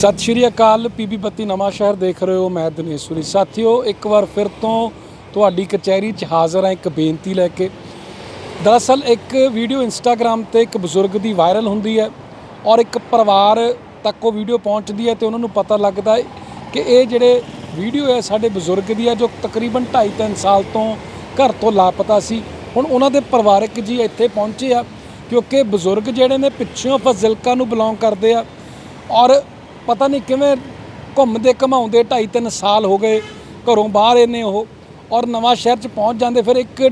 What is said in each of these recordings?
ਸਤਿ ਸ਼੍ਰੀ ਅਕਾਲ ਪੀਬੀ ਬੱਤੀ ਨਵਾਂ ਸ਼ਹਿਰ ਦੇਖ ਰਹੇ ਹੋ ਮੈਂ ਦਿਨੇਸ਼ਵਰੀ ਸਾਥੀਓ, ਇੱਕ ਵਾਰ ਫਿਰ ਤੋਂ ਤੁਹਾਡੀ ਕਚਹਿਰੀ 'ਚ ਹਾਜ਼ਰ ਹਾਂ, ਇੱਕ ਬੇਨਤੀ ਲੈ ਕੇ। ਦਰਅਸਲ, ਇੱਕ ਵੀਡੀਓ ਇੰਸਟਾਗ੍ਰam ਤੇ ਇੱਕ ਬਜ਼ੁਰਗ ਦੀ ਵਾਇਰਲ ਹੁੰਦੀ ਹੈ ਔਰ ਇੱਕ ਪਰਿਵਾਰ ਤੱਕ ਉਹ ਵੀਡੀਓ ਪਹੁੰਚਦੀ ਹੈ ਤੇ ਉਹਨਾਂ ਨੂੰ ਪਤਾ ਲੱਗਦਾ ਹੈ ਕਿ ਇਹ ਜਿਹੜੇ ਵੀਡੀਓ ਹੈ, ਸਾਡੇ ਬਜ਼ੁਰਗ ਦੀ ਹੈ, ਜੋ ਤਕਰੀਬਨ 2.5-3 ਸਾਲ ਤੋਂ ਘਰ ਤੋਂ ਲਾਪਤਾ ਸੀ। ਹੁਣ ਉਹਨਾਂ ਦੇ ਪਰਿਵਾਰਕ ਜੀ ਇੱਥੇ ਪਹੁੰਚੇ ਆ ਕਿਉਂਕਿ ਬਜ਼ੁਰਗ ਜਿਹੜੇ ਨੇ ਪਿੱਛੋਂ ਫਜ਼ਿਲਕਾ ਨੂੰ ਬਿਲੋਂਗ ਕਰਦੇ ਆ ਔਰ ਪਤਾ ਨਹੀਂ ਕਿਵੇਂ ਘੁੰਮਦੇ ਘਮਾਉਂਦੇ 2.5-3 ਸਾਲ ਹੋ ਗਏ ਘਰੋਂ ਬਾਹਰ ਇਹਨੇ ਉਹ ਔਰ ਨਵਾਂ ਸ਼ਹਿਰ ਚ ਪਹੁੰਚ ਜਾਂਦੇ ਫਿਰ ਇੱਕ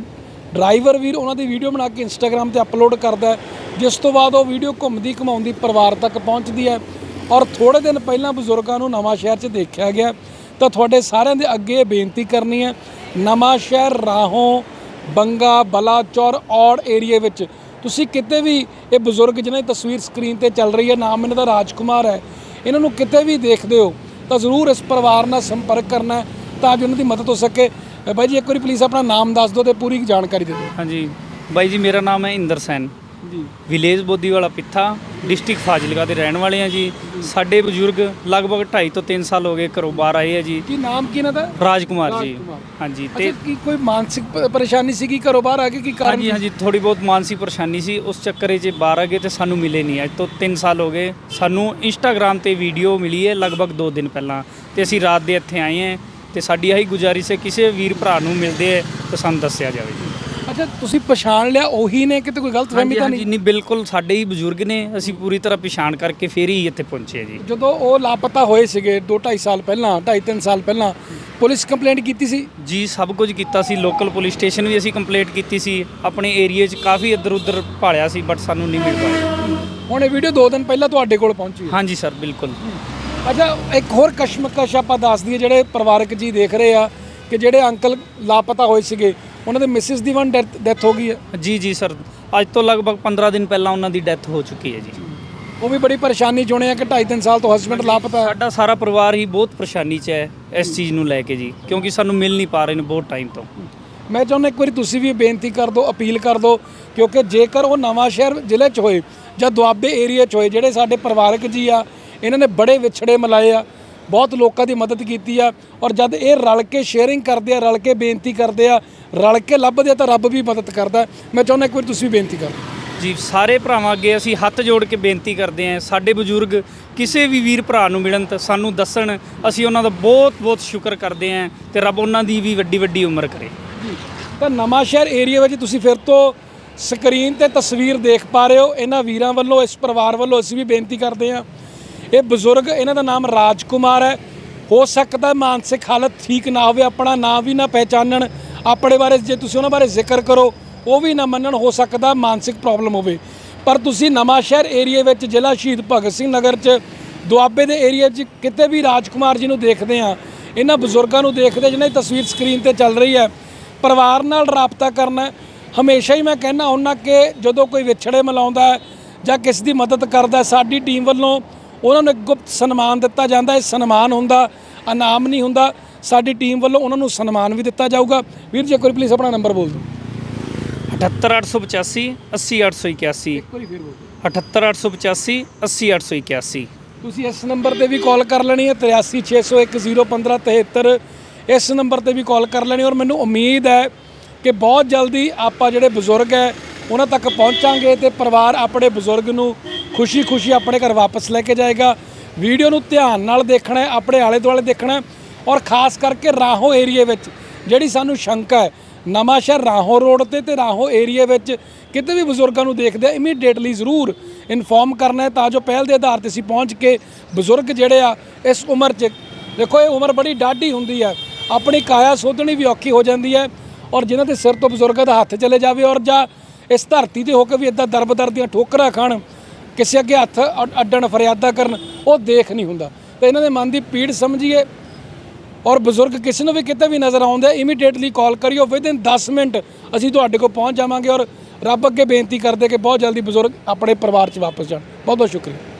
ਡਰਾਈਵਰ ਵੀਰ ਉਹਨਾਂ ਦੀ ਵੀਡੀਓ ਬਣਾ ਕੇ ਇੰਸਟਾਗ੍ਰam ਤੇ ਅਪਲੋਡ ਕਰਦਾ ਜਿਸ ਤੋਂ ਬਾਅਦ ਉਹ ਵੀਡੀਓ ਘੁੰਮਦੀ ਘਮਾਉਂਦੀ ਪਰਿਵਾਰ ਤੱਕ ਪਹੁੰਚਦੀ ਹੈ ਔਰ ਥੋੜੇ ਦਿਨ ਪਹਿਲਾਂ ਬਜ਼ੁਰਗਾਂ ਨੂੰ ਨਵਾਂ ਸ਼ਹਿਰ 'ਚ ਦੇਖਿਆ ਗਿਆ ਤਾਂ ਤੁਹਾਡੇ ਸਾਰਿਆਂ ਦੇ ਅੱਗੇ ਇਹ ਬੇਨਤੀ ਕਰਨੀ ਹੈ, ਨਵਾਂ ਸ਼ਹਿਰ ਰਾਹੋਂ ਬੰਗਾ, ਬਲਾਚੌਰ, ਔੜ ਏਰੀਏ ਵਿੱਚ ਤੁਸੀਂ ਕਿਤੇ ਵੀ ਇਹ ਬਜ਼ੁਰਗ ਜਿਹਨਾਂ ਦੀ ਤਸਵੀਰ ਸਕਰੀਨ ਤੇ ਚੱਲ ਰਹੀ ਹੈ, ਨਾਮ ਇਹਨਾਂ ਦਾ ਰਾਜਕੁਮਾਰ ਹੈ ਇਹਨਾਂ ਨੂੰ ਕਿਤੇ ਵੀ ਦੇਖਦੇ ਹੋ ਤਾਂ ਜ਼ਰੂਰ ਇਸ ਪਰਿਵਾਰ ਨਾਲ ਸੰਪਰਕ ਕਰਨਾ ਤਾਂ ਜੋ ਉਹਨਾਂ ਦੀ ਮਦਦ ਹੋ ਸਕੇ। ਬਾਈ ਜੀ ਇੱਕ ਵਾਰੀ ਪਲੀਜ਼ ਆਪਣਾ ਨਾਮ ਦੱਸ ਦਿਓ ਤੇ ਪੂਰੀ ਜਾਣਕਾਰੀ ਦੇ ਦਿਓ। ਹਾਂਜੀ। ਬਾਈ ਜੀ ਮੇਰਾ ਨਾਮ ਹੈ ਇੰਦਰ ਸੈਨ। ਜੀ। ਵਿਲੇਜ ਬੋਦੀਵਾਲਾ ਪਿੱਥਾ ਡਿਸਟ੍ਰਿਕਟ ਫਾਜ਼ਿਲਕਾ ਦੇ ਰਹਿਣ ਵਾਲੇ ਆ ਜੀ। ਸਾਡੇ ਬਜ਼ੁਰਗ ਲਗਭਗ 2.5 ਤੋਂ 3 ਸਾਲ ਹੋ ਗਏ ਘਰੋਂ ਬਾਹਰ ਆਏ ਆ ਜੀ। ਕੀ ਨਾਮ ਕੀ ਇਹਨਾਂ ਦਾ? ਰਾਜਕੁਮਾਰ ਜੀ। ਰਾਜਕੁਮਾਰ। ਹਾਂਜੀ ਤੇ ਕੀ ਕੋਈ ਮਾਨਸਿਕ ਪ- ਪਰੇਸ਼ਾਨੀ ਸੀ ਕੀ ਘਰੋਂ ਬਾਹਰ ਆ ਕੇ ਕੀ ਕਾਰਨ ਹਾਂਜੀ ਹਾਂਜੀ ਥੋੜੀ ਬਹੁਤ ਮਾਨਸਿਕ ਪਰੇਸ਼ਾਨੀ ਸੀ। ਉਸ ਚੱਕਰ 'ਚ ਬਾਹਰ ਆ ਗਏ ਤੇ ਸਾਨੂੰ ਮਿਲੇ ਨਹੀਂ। ਅੱਜ ਤੋਂ 3 ਸਾਲ ਹੋ ਗਏ। ਸਾਨੂੰ ਇੰਸਟਾਗ੍ਰam ਤੇ ਵੀਡੀਓ ਮਿਲੀ ਹੈ ਲਗਭਗ 2 ਦਿਨ ਪਹਿਲਾਂ। ਤੇ ਅਸੀਂ ਰਾਤ ਦੇ ਇੱਥੇ ਆਏ ਹਾਂ ਤੇ ਸਾਡੀ ਆਹੀ ਗੁਜ਼ਾਰਿਸ਼ ਹੈ ਕਿਸੇ ਵੀਰ ਭਰਾ ਨੂੰ ਮਿਲਦੇ ਹੈ ਤਾਂ ਸਾਨੂੰ ਦੱਸਿਆ ਜਾਵੇ ਜੀ। ਅੱਛਾ ਤੁਸੀਂ ਪਛਾਣ ਲਿਆ ਉਹੀ ਨੇ ਕਿਤੇ ਕੋਈ ਗਲਤ ਫਹਿਮੀ ਹਾਂਜੀ ਤਾਂ ਨਹੀਂ? ਨਹੀਂ ਬਿਲਕੁਲ ਸਾਡੇ ਹੀ ਬਜ਼ੁਰਗ ਨੇ ਅਸੀਂ ਪੂਰੀ ਤਰ੍ਹਾਂ ਪਛਾਣ ਕਰਕੇ ਫੇਰ ਹੀ ਇੱਥੇ ਪਹੁੰਚੇ ਜੀ। ਜਦੋਂ ਉਹ ਲਾਪਤਾ ਹੋਏ ਸੀਗੇ 2 2.5 ਸਾਲ ਪਹਿਲਾਂ 2.5 3 ਸਾਲ ਪਹਿਲਾਂ ਪੁਲਿਸ ਕੰਪਲੇਂਟ ਕੀਤੀ ਸੀ? ਜੀ ਸਭ ਕੁਝ ਕੀਤਾ ਸੀ ਲੋਕਲ ਪੁਲਿਸ ਸਟੇਸ਼ਨ ਵੀ ਅਸੀਂ ਕੰਪਲੇਂਟ ਕੀਤੀ ਸੀ ਆਪਣੇ ਏਰੀਆ 'ਚ ਕਾਫੀ ਇੱਧਰ ਉੱਧਰ ਭਾਲਿਆ ਸੀ ਬਟ ਸਾਨੂੰ ਨਹੀਂ ਮਿਲ ਪਾਇਆ। ਹੁਣ ਇਹ ਵੀਡੀਓ 2 ਦਿਨ ਪਹਿਲਾਂ ਤੁਹਾਡੇ ਕੋਲ ਪਹੁੰਚੀ ਹੈ। ਹਾਂਜੀ ਸਰ ਬਿਲਕੁਲ। ਅੱਛਾ ਇੱਕ ਹੋਰ ਕਸ਼ਮਕਸ਼ ਆਪਾਂ ਦੱਸ ਦਈਏ ਜਿਹੜੇ ਪਰਿਵਾਰਕ ਜੀ ਦੇਖ ਰਹੇ ਆ ਕਿ ਜਿਹੜੇ ਅੰਕਲ ਲਾਪਤਾ ਹੋਏ ਸੀਗੇ ਉਹਨਾਂ ਦੇ ਮਿਸਿਸ ਦੀ ਵਨ ਡੈਥ ਹੋ ਗਈ ਹੈ। ਜੀ ਜੀ ਸਰ ਅੱਜ ਤੋਂ ਲਗਭਗ 15 ਦਿਨ ਪਹਿਲਾਂ ਉਹਨਾਂ ਦੀ ਡੈਥ ਹੋ ਚੁੱਕੀ ਹੈ ਜੀ। ਉਹ ਵੀ ਬੜੀ ਪਰੇਸ਼ਾਨੀ ਚੁਣੇ ਆ ਕਿ 2.5 3 ਸਾਲ ਤੋਂ ਹਸਬੰਡ ਲਾਪਤਾ ਹੈ। ਸਾਡਾ ਸਾਰਾ ਪਰਿਵਾਰ ਹੀ ਬਹੁਤ ਪਰੇਸ਼ਾਨੀ 'ਚ ਹੈ ਇਸ ਚੀਜ਼ ਨੂੰ ਲੈ ਕੇ ਜੀ ਕਿਉਂਕਿ ਸਾਨੂੰ ਮਿਲ ਨਹੀਂ ਪਾ ਰਹੇ ਨੇ ਬਹੁਤ ਟਾਈਮ ਤੋਂ। ਮੈਂ ਚਾਹੁੰਦਾ ਇੱਕ ਵਾਰੀ ਤੁਸੀਂ ਵੀ ਬੇਨਤੀ ਕਰ ਦਿਓ ਅਪੀਲ ਕਰ ਦਿਓ ਕਿਉਂਕਿ ਜੇਕਰ ਉਹ ਨਵਾਂ ਸ਼ਹਿਰ ਜ਼ਿਲ੍ਹੇ 'ਚ ਹੋਏ ਜਾਂ ਦੁਆਬੇ ਏਰੀਆ 'ਚ ਹੋਏ ਜਿਹੜੇ ਸਾਡੇ ਪਰਿਵਾਰਕ ਜੀ ਆ ਇਹਨਾਂ ਨੇ ਬੜੇ ਵਿਛੜੇ ਮਿਲਾਏ ਆ ਬਹੁਤ ਲੋਕਾਂ ਦੀ ਮਦਦ ਕੀਤੀ ਆ ਔਰ ਜਦ ਇਹ ਰਲ ਕੇ ਸ਼ੇਅਰਿੰਗ ਕਰਦੇ ਆ ਰਲ ਕੇ ਬੇਨਤੀ ਕਰਦੇ ਆ ਰਲ ਕੇ ਲੱਭਦੇ ਆ ਤਾਂ ਰੱਬ ਵੀ ਮਦਦ ਕਰਦਾ। ਮੈਂ ਚਾਹੁੰਦਾ ਇੱਕ ਵਾਰੀ ਤੁਸੀਂ ਬੇਨਤੀ ਕਰ। ਜੀ ਸਾਰੇ ਭਰਾਵਾਂ ਅੱਗੇ ਅਸੀਂ ਹੱਥ ਜੋੜ ਕੇ ਬੇਨਤੀ ਕਰਦੇ ਹਾਂ ਸਾਡੇ ਬਜ਼ੁਰਗ ਕਿਸੇ ਵੀ ਵੀਰ ਭਰਾ ਨੂੰ ਮਿਲਣ ਤਾਂ ਸਾਨੂੰ ਦੱਸਣ ਅਸੀਂ ਉਹਨਾਂ ਦਾ ਬਹੁਤ ਬਹੁਤ ਸ਼ੁਕਰ ਕਰਦੇ ਹਾਂ ਤੇ ਰੱਬ ਉਹਨਾਂ ਦੀ ਵੀ ਵੱਡੀ ਵੱਡੀ ਉਮਰ ਕਰੇ। ਤਾਂ ਨਵਾਂ ਸ਼ਹਿਰ ਏਰੀਆ ਵਿੱਚ ਤੁਸੀਂ ਫਿਰ ਤੋਂ ਸਕਰੀਨ ਤੇ ਤਸਵੀਰ ਦੇਖ ਪਾ ਰਹੇ ਹੋ। ਇਹਨਾਂ ਵੀਰਾਂ ਵੱਲੋਂ ਇਸ ਪਰਿਵਾਰ ਵੱਲੋਂ ਅਸੀਂ ਵੀ ਬੇਨਤੀ ਕਰਦੇ ਹਾਂ। ਇਹ ਬਜ਼ੁਰਗ ਇਹਨਾਂ ਦਾ ਨਾਮ ਰਾਜਕੁਮਾਰ ਹੈ। ਹੋ ਸਕਦਾ ਮਾਨਸਿਕ ਹਾਲਤ ਠੀਕ ਨਾ ਹੋਵੇ ਆਪਣਾ ਨਾਂ ਵੀ ਨਾ ਪਹਿਚਾਨਣ। ਆਪਣੇ ਬਾਰੇ ਜੇ ਤੁਸੀਂ ਉਹਨਾਂ ਬਾਰੇ ਜ਼ਿਕਰ ਕਰੋ, ਉਹ ਵੀ ਨਾ ਮੰਨਣ, ਹੋ ਸਕਦਾ ਮਾਨਸਿਕ ਪ੍ਰੋਬਲਮ ਹੋਵੇ। ਪਰ ਤੁਸੀਂ ਨਵਾਂ ਸ਼ਹਿਰ ਏਰੀਆ ਵਿੱਚ ਜ਼ਿਲ੍ਹਾ ਸ਼ਹੀਦ ਭਗਤ ਸਿੰਘ ਨਗਰ 'ਚ, ਦੁਆਬੇ ਦੇ ਏਰੀਆ 'ਚ ਕਿਤੇ ਵੀ ਰਾਜਕੁਮਾਰ ਜੀ ਨੂੰ ਦੇਖਦੇ ਆ, ਇਹਨਾਂ ਬਜ਼ੁਰਗਾਂ ਨੂੰ ਦੇਖਦੇ ਜਿਹਨਾਂ ਦੀ ਤਸਵੀਰ ਸਕਰੀਨ ਤੇ ਚੱਲ ਰਹੀ ਹੈ, ਪਰਿਵਾਰ ਨਾਲ ਰਾਬਤਾ ਕਰਨਾ, ਹਮੇਸ਼ਾ ਹੀ ਮੈਂ ਕਹਿੰਦਾ ਹੁੰਦਾ ਕਿ ਜਦੋਂ ਕੋਈ ਵਿਛੜੇ ਮਿਲਾਉਂਦਾ ਜਾਂ ਕਿਸ ਦੀ ਮਦਦ ਕਰਦਾ ਸਾਡੀ ਟੀਮ ਵੱਲੋਂ ਉਹਨਾਂ ਨੂੰ ਇੱਕ ਗੁਪਤ ਸਨਮਾਨ ਦਿੱਤਾ ਜਾਂਦਾ ਹੈ। ਸਨਮਾਨ ਹੁੰਦਾ, ਇਨਾਮ ਨਹੀਂ ਹੁੰਦਾ ਸਾਡੀ ਟੀਮ ਵੱਲੋਂ ਉਹਨਾਂ ਨੂੰ ਸਨਮਾਨ ਵੀ ਦਿੱਤਾ ਜਾਊਗਾ। ਵੀਰ ਜੀ ਇੱਕ ਵਾਰੀ ਪਲੀਜ਼ ਆਪਣਾ ਨੰਬਰ ਬੋਲ ਦਿਓ। 78885 80881 ਇੱਕ ਵਾਰੀ ਫਿਰ ਬੋਲ ਦਿਓ। 78885 80881 ਤੁਸੀਂ ਇਸ ਨੰਬਰ ਤੇ ਵੀ ਕਾਲ ਕਰ ਲੈਣੀ ਹੈ 8360101573 ਇਸ ਨੰਬਰ ਤੇ ਵੀ ਕਾਲ ਕਰ ਲੈਣੀ ਔਰ ਮੈਨੂੰ ਉਮੀਦ ਹੈ ਕਿ ਬਹੁਤ ਜਲਦੀ ਆਪਾਂ ਜਿਹੜੇ ਬਜ਼ੁਰਗ ਹੈ ਉਹਨਾਂ ਤੱਕ ਪਹੁੰਚਾਂਗੇ ਤੇ ਪਰਿਵਾਰ ਆਪਣੇ ਬਜ਼ੁਰਗ ਨੂੰ ਖੁਸ਼ੀ-ਖੁਸ਼ੀ ਆਪਣੇ ਘਰ ਵਾਪਸ ਲੈ ਕੇ ਜਾਏਗਾ। ਵੀਡੀਓ ਨੂੰ ਧਿਆਨ ਨਾਲ ਦੇਖਣਾ ਹੈ ਆਪਣੇ ਆਲੇ ਦੁਆਲੇ ਦੇਖਣਾ ਹੈ। ਔਰ ਖਾਸ ਕਰਕੇ ਰਾਹੋਂ ਏਰੀਏ ਵਿੱਚ, ਜਿਹੜੀ ਸਾਨੂੰ ਸ਼ੰਕਾ ਹੈ, ਨਵਾਂ ਸ਼ਹਿਰ ਰਾਹੋਂ ਰੋਡ ਤੇ ਤੇ ਰਾਹੋਂ ਏਰੀਏ ਵਿੱਚ ਕਿਤੇ ਵੀ ਬਜ਼ੁਰਗਾਂ ਨੂੰ ਦੇਖਦੇ ਆ ਇਮੀਡੀਏਟਲੀ ਜ਼ਰੂਰ ਇਨਫੋਰਮ ਕਰਨਾ ਹੈ, ਤਾਂ ਜੋ ਪਹਿਲ ਦੇ ਆਧਾਰ ਤੇ ਅਸੀਂ ਪਹੁੰਚ ਕੇ ਬਜ਼ੁਰਗ ਜਿਹੜੇ ਆ, ਇਸ ਉਮਰ 'ਚ, ਦੇਖੋ ਇਹ ਉਮਰ ਬੜੀ ਡਾਢੀ ਹੁੰਦੀ ਹੈ ਆਪਣੀ ਕਾਇਆ ਸੋਧਣੀ ਵੀ ਔਖੀ ਹੋ ਜਾਂਦੀ ਹੈ, ਔਰ ਜਿਨ੍ਹਾਂ ਦੇ ਸਿਰ ਤੋਂ ਬਜ਼ੁਰਗਾਂ ਦਾ ਹੱਥ ਚਲੇ ਜਾਵੇ, ਔਰ ਜਾਂ ਇਸ ਧਰਤੀ ਤੇ ਹੋ ਕੇ ਵੀ ਇਦਾਂ ਦਰਬਦਰ ਦੀਆਂ ਠੋਕਰਾਂ ਖਾਣ, ਕਿਸੇ ਅੱਗੇ ਹੱਥ ਅੱਡ- ਅੱਡਣ, ਫਰਿਆਦਾ ਕਰਨ, ਉਹ ਦੇਖ ਨਹੀਂ ਹੁੰਦਾ। ਤੇ ਇਹਨਾਂ ਦੇ ਮਨ ਦੀ ਪੀੜ ਸਮਝੀਏ ਔਰ ਬਜ਼ੁਰਗ ਕਿਸੇ ਨੂੰ ਵੀ ਕਿਤੇ ਵੀ ਨਜ਼ਰ ਆਉਂਦਾ ਇਮੀਡੀਏਟਲੀ ਕਾਲ ਕਰਿਓ ਵਿਦਿਨ 10 ਮਿੰਟ ਅਸੀਂ ਤੁਹਾਡੇ ਕੋਲ ਪਹੁੰਚ ਜਾਵਾਂਗੇ ਔਰ ਰੱਬ ਅੱਗੇ ਬੇਨਤੀ ਕਰਦੇ ਕਿ ਬਹੁਤ ਜਲਦੀ ਬਜ਼ੁਰਗ ਆਪਣੇ ਪਰਿਵਾਰ 'ਚ ਵਾਪਸ ਜਾਣ। ਬਹੁਤ ਬਹੁਤ ਸ਼ੁਕਰੀਆ।